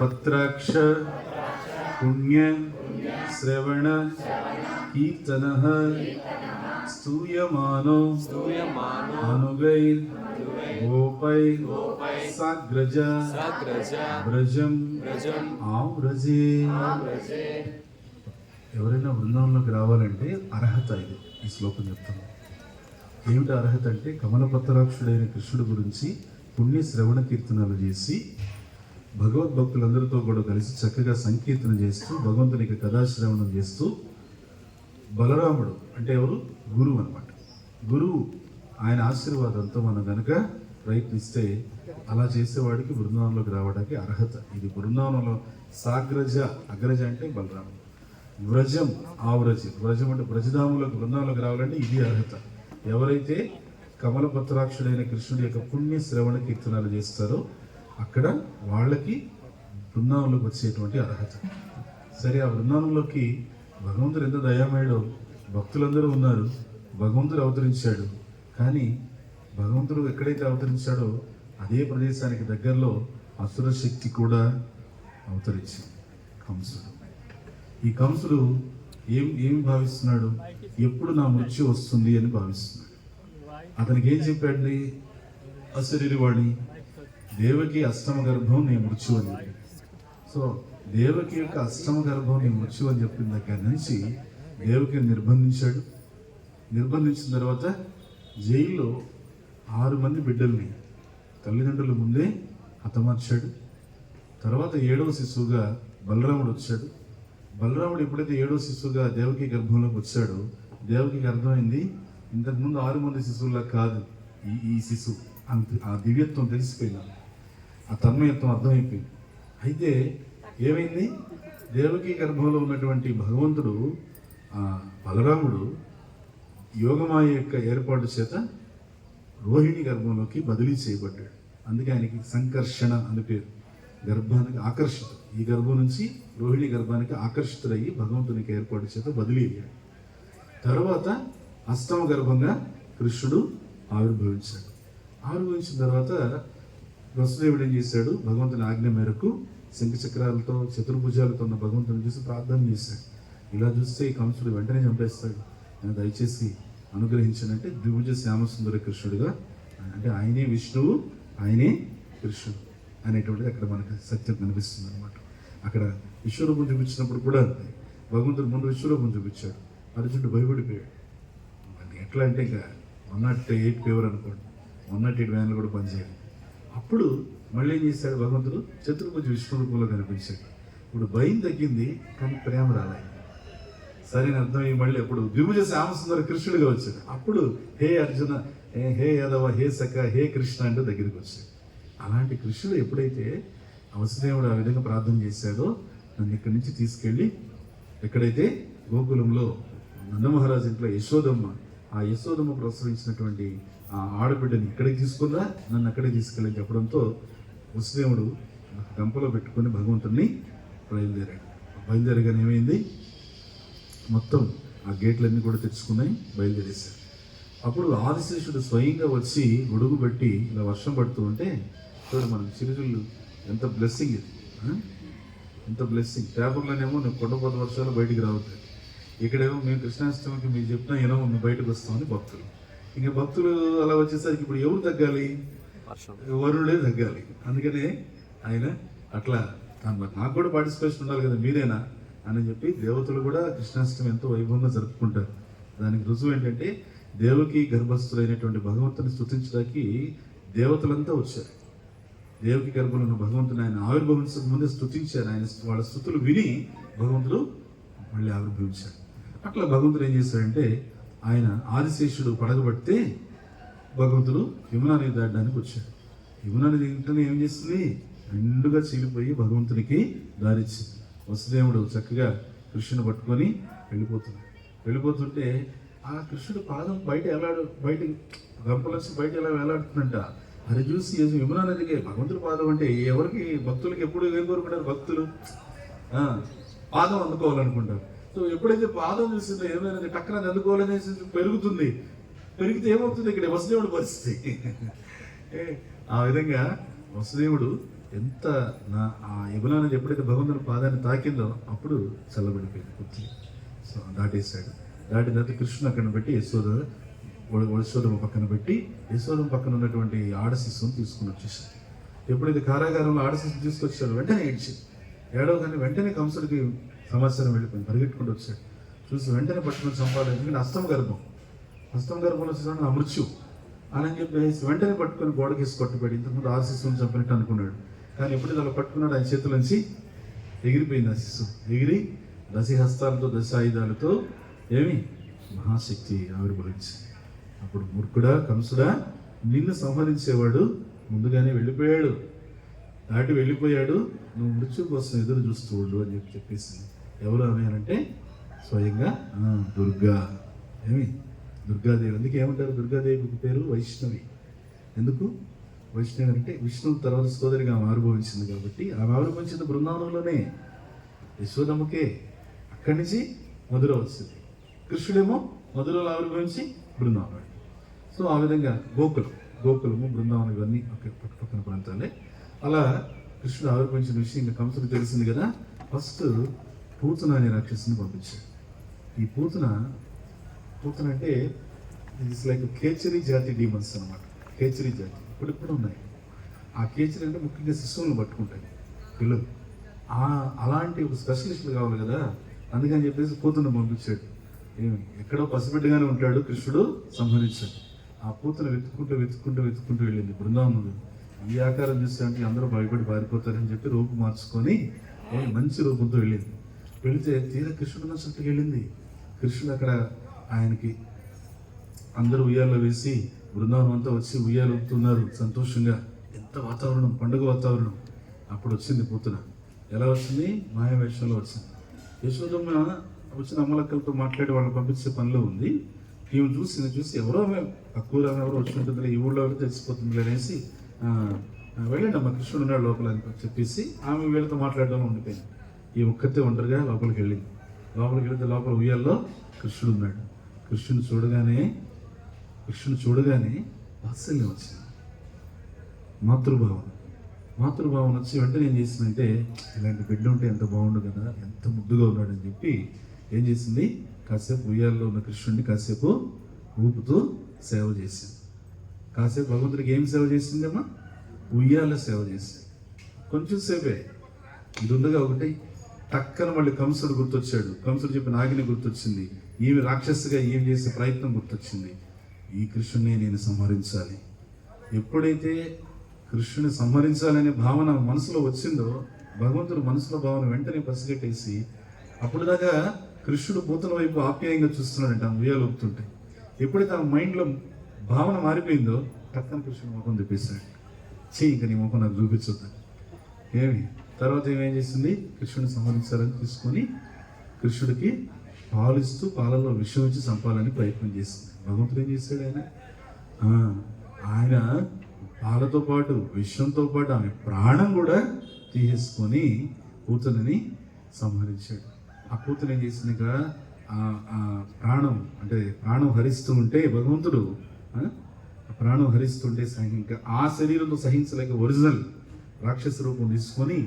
పత్రాక్ష పుణ్య శ్రవణ కీర్తన స్తూయమానో అనుగై గోపై సాగ్రజ సగ్రజ వ్రజం ఆవ్రజే ఎవరైనా బృందావంలోకి రావాలంటే అర్హత ఇది. ఈ శ్లోకం చెప్తుంది. ఏమిటి అర్హత అంటే కమలపత్రాక్షుడైన కృష్ణుడి గురించి పుణ్య శ్రవణ కీర్తనలు చేసి భగవద్భక్తులందరితో కూడా కలిసి చక్కగా సంకీర్తన చేస్తూ భగవంతునికి కథాశ్రవణం చేస్తూ బలరాముడు అంటే ఎవరు? గురువు అనమాట గురువు ఆయన ఆశీర్వాదంతో మనం కనుక ప్రయత్నిస్తే అలా చేసేవాడికి బృందావనంలోకి రావడానికి అర్హత. ఇది బృందావనంలో సాగ్రజ అగ్రజ అంటే బలరాముడు. వ్రజం ఆవ్రజి. వ్రజం అంటే వ్రజధాములకు బృందావనంలోకి రావాలంటే ఇది అర్హత. ఎవరైతే కమలపత్రాక్షుడైన కృష్ణుడి యొక్క పుణ్య శ్రవణ కీర్తనాలు చేస్తారో అక్కడ వాళ్ళకి బృందావనంలోకి వచ్చేటువంటి అర్హత. సరే ఆ బృందావనంలోకి భగవంతుడు ఎంత దయామయుడో. భక్తులందరూ ఉన్నారు. భగవంతుడు అవతరించాడు. కానీ భగవంతుడు ఎక్కడైతే అవతరించాడో అదే ప్రదేశానికి దగ్గరలో అసుర శక్తి కూడా అవతరించింది. కంసుడు. ఈ కంసుడు ఏం ఏమి భావిస్తున్నాడు? ఎప్పుడు నా మృత్యు వస్తుంది అని భావిస్తున్నాడు. అతనికి ఏం చెప్పాడు అశరీరి వాణి దేవకి అష్టమ గర్భం నీ మృత్యు అని చెప్పాడు. సో దేవకి యొక్క అష్టమ గర్భం నీ మృత్యు అని చెప్పిన దగ్గర నుంచి దేవకి నిర్బంధించాడు. నిర్బంధించిన తర్వాత జైల్లో ఆరు మంది బిడ్డల్ని తల్లిదండ్రుల ముందే హతమార్చాడు. తర్వాత ఏడవ శిశువుగా బలరాముడు వచ్చాడు. బలరాముడు ఎప్పుడైతే ఏడవ శిశువుగా దేవకి గర్భంలోకి వచ్చాడో దేవకి అర్థమైంది ఇంతకుముందు ఆరు మంది శిశువులా కాదు ఈ ఈ శిశువు. అంత ఆ దివ్యత్వం తెలిసిపోయింది. ఆ తన్మయత్వం అర్థమైపోయింది. అయితే ఏమైంది? దేవకి గర్భంలో ఉన్నటువంటి భగవంతుడు బలరాముడు యోగమాయ యొక్క ఏర్పాటు చేత రోహిణి గర్భంలోకి బదిలీ చేయబడ్డాడు. అందుకే ఆయనకి సంకర్షణ అని పేరు. గర్భానికి ఆకర్షిత ఈ గర్భం నుంచి రోహిణి గర్భానికి ఆకర్షితుడయ్యి భగవంతునికి ఏర్పాటు చేత బదిలీ అయ్యాడు. తర్వాత అష్టమ గర్భంగా కృష్ణుడు ఆవిర్భవించాడు. ఆవిర్భవించిన తర్వాత వసుదేవుడు ఏం చేశాడు? భగవంతుని ఆజ్ఞ మేరకు శంఖచక్రాలతో చతుర్భుజాలతో ఉన్న భగవంతుని చూసి ప్రార్థన చేశాడు. ఇలా చూస్తే ఈ కంసుడు వెంటనే చంపేస్తాడు. ఆయన దయచేసి అనుగ్రహించానంటే ద్విభుజ శ్యామసుందర కృష్ణుడుగా అంటే ఆయనే విష్ణువు ఆయనే కృష్ణుడు అనేటువంటిది అక్కడ మనకు సత్యం కనిపిస్తుంది అనమాట అక్కడ విశ్వరూపం చూపించినప్పుడు కూడా భగవంతుడు ముందు విశ్వరూపం చూపించాడు. అర్జునుడు భయపడిపోయాడు. ఎట్లా అంటే ఇంకా వన్ నాట్ ఎయిట్ ఫీవర్ అనుకోండి. వన్ నాట్ ఎయిట్ వ్యాన్లు కూడా పనిచేయాలి అప్పుడు మళ్ళీ ఏం చేశాడు భగవంతుడు? చతుర్భుజ విశ్వరూపంలో కనిపించాడు. ఇప్పుడు భయం తగ్గింది కానీ ప్రేమ రాలేదు సరైన అర్థమయ్యి మళ్ళీ అప్పుడు ద్విభుజ శ్యామసుందర కృష్ణుడిగా వచ్చాడు. అప్పుడు హే అర్జున హే- హే యాదవ హే సఖ హే కృష్ణ అంటూ దగ్గరికి వచ్చాడు. అలాంటి కృష్ణుడు ఎప్పుడైతే వసుదేవుడు ఆ విధంగా ప్రార్థన చేశాడో నన్ను ఇక్కడి నుంచి తీసుకెళ్ళి ఎక్కడైతే గోకులంలో నందమహారాజు ఇంట్లో యశోదమ్మ ఆ యశోదమ్మ ప్రసవించినటువంటి ఆ ఆడబిడ్డని ఇక్కడికి తీసుకున్నా నన్ను అక్కడే తీసుకెళ్ళని చెప్పడంతో వసుదేవుడు గంపలో పెట్టుకొని భగవంతుడిని బయలుదేరాడు. బయలుదేరగానే ఏమైంది? మొత్తం ఆ గేట్లన్నీ కూడా తెచ్చుకున్నాయి బయలుదేరేశారు. అప్పుడు ఆదిశేషుడు స్వయంగా వచ్చి గొడుగు పెట్టి ఇలా వర్షం పడుతూ ఉంటే చూడు మనం చిరుజుళ్ళు ఎంత బ్లెస్సింగ్ ఇది ఎంత బ్లెస్సింగ్ పేపర్లోనేమో నువ్వు కొండపోత వర్షాలు బయటికి రావద్దు ఇక్కడేమో మేము కృష్ణాష్టమికి మీరు చెప్పినా ఏమో మేము బయటకు వస్తామని భక్తులు. ఇంకా భక్తులు అలా వచ్చేసరికి ఇప్పుడు ఎవరు తగ్గాలి? వరుణుడే తగ్గాలి. అందుకనే ఆయన అట్లా తన- నాకు కూడా పార్టిసిపేషన్ ఉండాలి కదా మీరేనా? అని చెప్పి దేవతలు కూడా కృష్ణాష్టమి ఎంతో వైభవంగా జరుపుకుంటారు. దానికి రుజువు ఏంటంటే దేవకి గర్భస్థులైనటువంటి భగవంతుని స్తుతించడానికి దేవతలంతా వచ్చారు. దేవకి గర్భంలో ఉన్న భగవంతుని ఆయన ఆవిర్భవించక ముందే స్తుతించారు. ఆయన వాళ్ళ స్థుతులు విని భగవంతుడు మళ్ళీ ఆవిర్భవించారు. అట్లా భగవంతుడు ఏం చేశాడంటే ఆయన ఆదిశేషుడు పడగబడితే భగవంతుడు యమునా నది దాటడానికి వచ్చాడు. యమునా నది వెంటనే ఏం చేస్తుంది? నిండుగా చీలిపోయి భగవంతునికి దారిచ్చింది. వసుదేవుడు చక్కగా కృష్ణుని పట్టుకొని వెళ్ళిపోతున్నాడు. వెళ్ళిపోతుంటే ఆ కృష్ణుడు పాదం బయట ఎలాడు బయట గంపలసి బయట ఎలా వేలాడుతుందంట? అది చూసి ఏదో యమునా నదికి భగవంతుడి పాదం అంటే ఎవరికి భక్తులకి ఎప్పుడు ఏం కోరుకుంటారు భక్తులు? పాదం అందుకోవాలనుకుంటారు. సో ఎప్పుడైతే పాదం చూసిందో ఏమైనా టక్కన అది అందుకోవాలనేసి పెరుగుతుంది. పెరిగితే ఏమవుతుంది? ఇక్కడ వసుదేవుడు పరిస్థితి. ఏ, ఆ విధంగా వసుదేవుడు ఎంత నా ఆ యమునాన్ని ఎప్పుడైతే భగవంతుని పాదాన్ని తాకిందో అప్పుడు చల్లబడిపోయింది పూర్తిగా సో దాటేశాడు. దాటిన తర్వాత కృష్ణుని అక్కడ పెట్టి యశోద యశోదమ్మ పక్కన పెట్టి యశోదమ్మ పక్కన ఉన్నటువంటి ఆడశిస్సును తీసుకుని వచ్చేసాడు ఎప్పుడైతే కారాగారంలో ఆడశిస్సు తీసుకొచ్చాడు వెంటనే ఏడ్చి ఏడవ కానీ వెంటనే కంసుడికి సమాచారం వెళ్ళిపోయింది పరిగెట్టుకుంటూ వచ్చాడు. చూసి వెంటనే పట్టుకుని సంపాదించి ఎందుకంటే అస్తం గర్భం. హస్తం గర్భంలో చూడండి అమృత్యు అని చెప్పేసి వెంటనే పట్టుకొని గోడకేసి కొట్టుబడి ఇంతకుముందు ఆ శిశువుని చంపినట్టు అనుకున్నాడు. కానీ ఎప్పుడు అలా పట్టుకున్నాడు ఆయన చేతులోంచి ఎగిరిపోయింది ఆ శిశువు. ఎగిరి దశ హస్తాలతో దశ ఆయుధాలతో ఏమి? మహాశక్తి ఆవిర్భవించి అప్పుడు మూర్ఖుడా కంసుడా నిన్ను సంహరించేవాడు ముందుగానే వెళ్ళిపోయాడు. దాటి వెళ్ళిపోయాడు. నువ్వు మృత్యు కోసం ఎదురు చూస్తూ అని చెప్పి చెప్పేసింది ఎవరు ఆమె అంటే స్వయంగా దుర్గా. ఏమి? దుర్గాదేవి. అందుకే ఏమంటారు? దుర్గాదేవి పేరు వైష్ణవి. ఎందుకు? వైష్ణవి అంటే విష్ణువు తర్వాత సోదరిగా ఆమె ఆవిర్భవించింది కాబట్టి ఆమె ఆవిర్భవించింది బృందావనంలోనే. యశోదమ్మకే అక్కడి నుంచి మధుర వచ్చింది కృష్ణుడేమో మధురలో ఆవిర్భవించి బృందావనం సో ఆ విధంగా గోకులం. గోకులము బృందావనం ఇవన్నీ పక్క పక్క పక్కన ప్రాంతాలే. అలా కృష్ణుడు ఆవిర్భవించిన విషయం ఇంకా కంసుడు తెలిసింది కదా. ఫస్ట్ పూతన అనే రాక్షసుని పంపించాడు ఈ పూతన పూతన అంటే ఇట్స్ లైక్ కేచరీ జాతి డీమన్స్ అన్నమాట. కేచరీ జాతి. ఇప్పుడు ఇప్పుడు ఉన్నాయి. ఆ కేచరీ అంటే ముఖ్యంగా శిశువులను పట్టుకుంటాయి. పిల్లలు. ఆ అలాంటి ఒక స్పెషలిస్టులు కావాలి కదా. అందుకని చెప్పేసి పూతను పంపించాడు. ఏమి? ఎక్కడో పసిబిడ్డగానే ఉంటాడు కృష్ణుడు సంహరించాడు. ఆ పూతను వెతుక్కుంటూ వెతుక్కుంటూ వెతుక్కుంటూ వెళ్ళింది. బృందావనుడు ఈ ఆకారం చూస్తే అందరూ భయపడి పారిపోతారని చెప్పి రూపు మార్చుకొని మంచి రూపంతో వెళ్ళింది. వెళితే తీర కృష్ణుడు నచ్చట్టుకు వెళ్ళింది. కృష్ణుడు అక్కడ ఆయనకి అందరూ ఉయ్యాల్లో వేసి బృందావనం అంతా వచ్చి ఉయ్యాలు ఊపుతున్నారు సంతోషంగా. ఎంత వాతావరణం పండుగ వాతావరణం. అప్పుడు వచ్చింది పూతన. ఎలా వచ్చింది? మాయావేషంలో వచ్చింది. యశోదమ్మ వచ్చిన అమ్మలక్కలతో మాట్లాడి వాళ్ళని పంపించే పనిలో ఉంది. ఈమె చూసి చూసి ఎవరో తక్కువ రాని ఎవరో వచ్చి ఈ ఊళ్ళో ఎవరు తెలిసిపోతుంది అనేసి వెళ్ళండి అమ్మ కృష్ణుడు ఉన్నాడు లోపల అని చెప్పేసి ఆమె వీళ్ళతో మాట్లాడడం ఉండిపోయింది. ఈ ఒక్కతే ఒంటరిగా లోపలికి వెళ్ళింది. లోపలికి వెళితే లోపల ఉయ్యాల్లో కృష్ణుడు ఉన్నాడు. కృష్ణుని చూడగానే కృష్ణుని చూడగానే వాత్సల్యం వచ్చింది. మాతృభావన మాతృభావన వచ్చి వెంటనే ఏం చేసిందంటే ఇలాంటి బిడ్డ ఉంటే ఎంత బాగుండు కదా ఎంత ముద్దుగా ఉన్నాడని చెప్పి ఏం చేసింది? కాసేపు ఉయ్యాల్లో ఉన్న కృష్ణుడిని కాసేపు ఊపుతూ సేవ చేసింది. కాసేపు భగవంతుడికి ఏం సేవ చేసిందమ్మా? ఉయ్యాల సేవ చేసింది. కొంచెం సేపే. ఇది ఒకటి. టక్కన మళ్ళీ కంసుడు గుర్తొచ్చాడు. కంసుడు చెప్పిన నాగిని గుర్తొచ్చింది. ఈమె రాక్షసుగా ఏం చేసే ప్రయత్నం గుర్తొచ్చింది. ఈ కృష్ణుని నేను సంహరించాలి. ఎప్పుడైతే కృష్ణుని సంహరించాలనే భావన మనసులో వచ్చిందో భగవంతుడు మనసులో భావన వెంటనే పసిగట్టేసి అప్పుడు దాకా కృష్ణుడు పూతన వైపు ఆప్యాయంగా చూస్తున్నాడంట ఆమె ఉయ్యాలు ఊపుతుంటే. ఎప్పుడైతే ఆ మైండ్లో భావన మారిపోయిందో టక్కన కృష్ణుడు ముఖం తెప్పేశాడు. చెయ్యి ఇంకా నీ ముఖం నాకు చూపించొద్దు. ఏమి? తర్వాత ఏమేం చేసింది కృష్ణుని సంహరించాలని తీసుకొని కృష్ణుడికి పాలిస్తూ పాలలో విషం ఇచ్చి చంపాలని ప్రయత్నం చేసింది భగవంతుడు ఏం చేశాడు ఆయన? ఆయన పాలతో పాటు విషంతో పాటు ఆమె ప్రాణం కూడా తీసేసుకొని కూతురిని సంహరించాడు. ఆ కూతురు ఏం చేసింది ఇక ఆ ప్రాణం అంటే ప్రాణం హరిస్తూ ఉంటే భగవంతుడు ప్రాణం హరిస్తుంటే సహి- ఇంకా ఆ శరీరంతో సహించలేక ఒరిజినల్ రాక్షస రూపం తీసుకొని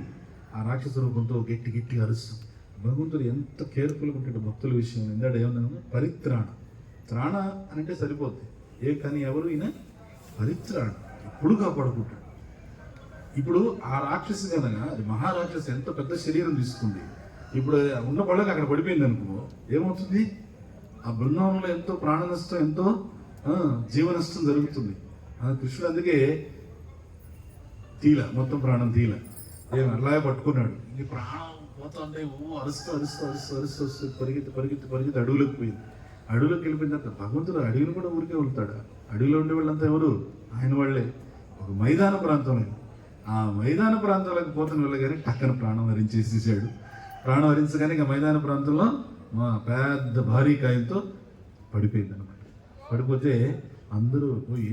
ఆ రాక్షస రూపంతో గట్టి గట్టి అరుస్తుంది భగవంతుడు ఎంత కేర్ఫుల్గా ఉంటాడు భక్తుల విషయం ఎందుకంటే ఏమన్నా పరిత్రాణ. త్రాణ అని అంటే సరిపోద్ది. ఏ కానీ ఎవరు ఈయన? పరిత్రాణ. ఎప్పుడు కాపాడుకుంటాడు. ఇప్పుడు ఆ రాక్షసి కనుక అది మహారాక్షసి ఎంత పెద్ద శరీరం తీసుకుంది. ఇప్పుడు ఉన్న పళ్ళకి అక్కడ పడిపోయింది అనుకో ఏమవుతుంది? ఆ బృందావనంలో ఎంతో ప్రాణ నష్టం ఎంతో ఆ, జీవ నష్టం జరుగుతుంది. ఆ కృష్ణుడు అందుకే తీల మొత్తం ప్రాణం తీల. ఏం అలాగే పట్టుకున్నాడు. నీ ప్రాణం పోతుంటే ఓ అరుస్తూ అరుస్తూ అరుస్తూ అరుస్తూ అరుస్తూ పరిగెత్తి పరిగెత్తి పరిగెత్తి అడుగులకు పోయింది. అడుగులకు వెళ్ళిపోయిన తర్వాత భగవంతుడు అడవిని కూడా ఊరికే వెళ్తాడు అడవిలో ఉండే వాళ్ళంతా ఎవరు? ఆయన వాళ్ళే. ఒక మైదాన ప్రాంతంలో ఆ మైదాన ప్రాంతాలకు పోతున్న వెళ్ళగానే టక్కన ప్రాణం హరించేసేసాడు. ప్రాణం హరించగానే ఇక మైదాన ప్రాంతంలో మా పెద్ద భారీ కాయంతో పడిపోయింది అనమాట పడిపోతే అందరూ పోయి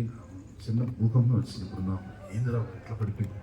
చిన్న భూకంపం వచ్చింది ఇప్పుడు ఏందిరా ఎట్లా పడిపోయింది?